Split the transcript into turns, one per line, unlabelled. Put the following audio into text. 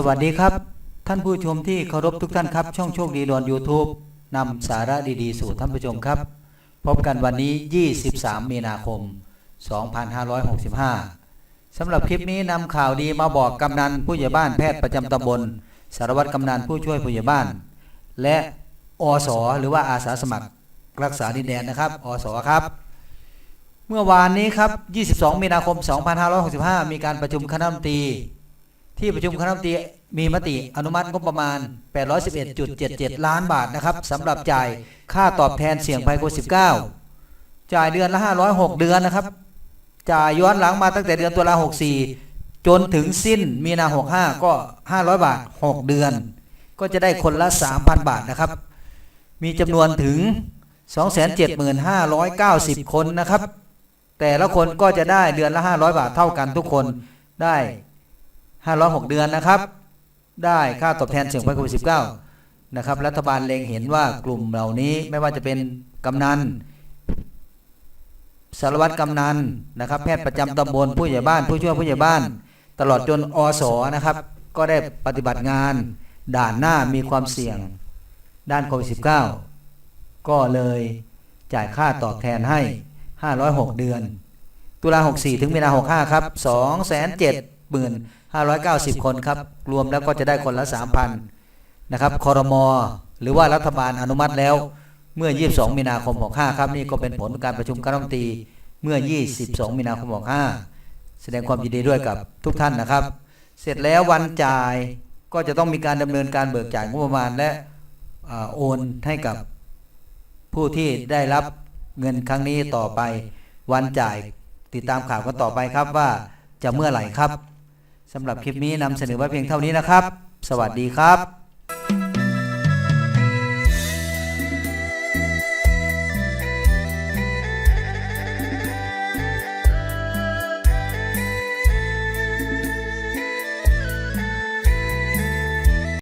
สวัสดีครับ ท่านผู้ชมที่เคารพทุกท่านครับ ช่องโชคดีดอน YouTube นำสาระดีๆ สู่ท่านผู้ชมครับ พบกันวันนี้ 23 มีนาคม 2565สำหรับคลิปนี้นำข่าวดีมาบอกกำนันผู้ใหญ่บ้านแพทย์ประจำตำบล สารวัตรกำนันผู้ช่วยผู้ใหญ่บ้าน และอสหรือว่าอาสาสมัครรักษาดินแดนนะครับ อสครับ เมื่อวานนี้ครับ 22 มีนาคม 2565 มีการประชุมคณะมนตรี ที่ประชุมคณะรัฐมนตรีมีมติอนุมัติงบประมาณ 811.77 ล้านบาทนะครับสำหรับจ่ายค่าตอบแทนเสี่ยงภัยโควิด 19 จ่ายเดือนละ 506 เดือนนะครับ จ่ายย้อนหลังมาตั้งแต่เดือนตุลา64 จนถึงสิ้นมีนา 65 ก็ 500 บาท 6 เดือน ก็จะได้คนละ 3,000 บาทนะครับ มีจำนวนถึง 275,590 คนนะครับ แต่ละคนก็จะได้เดือนละ 500 บาทเท่ากันทุกคนได้ 506 เดือนนะครับ ได้ค่าตอบแทนเสี่ยงภัยโควิด 19 นะครับ รัฐบาลเล็งเห็นว่ากลุ่มเหล่านี้ไม่ว่าจะเป็นกำนันสารวัตรกำนันนะครับแพทย์ประจำตำบลผู้ใหญ่บ้าน ผู้ช่วยผู้ใหญ่บ้าน ตลอดจนอสนะครับ ก็ได้ปฏิบัติงาน ด่านหน้ามีความเสี่ยงด้านโควิด 19 ก็เลยจ่ายค่าตอบแทนให้ 506 เดือน ตุลา64 ถึงมีนา65 ครับ 207,590 คนครับ รวมแล้วก็จะได้คนละ 3,000 นะครับคอรมอหรือว่ารัฐบาลอนุมัติแล้วเมื่อ 22 มีนาคม 65 ครับนี่ก็เป็นผลการประชุมคณะรัฐมนตรีเมื่อ 22 มีนาคม 65 แสดงความยินดีด้วยกับทุกท่านนะครับ เสร็จแล้ววันจ่ายก็จะต้องมีการดำเนินการเบิกจ่ายงบประมาณและอ่าโอนให้กับผู้ที่ได้รับเงินครั้งนี้ต่อไป วันจ่ายติดตามข่าวกันต่อไปครับว่าจะเมื่อไหร่ครับ สำหรับคลิปนี้นำเสนอไว้เพียงเท่านี้นะครับ สวัสดีครับ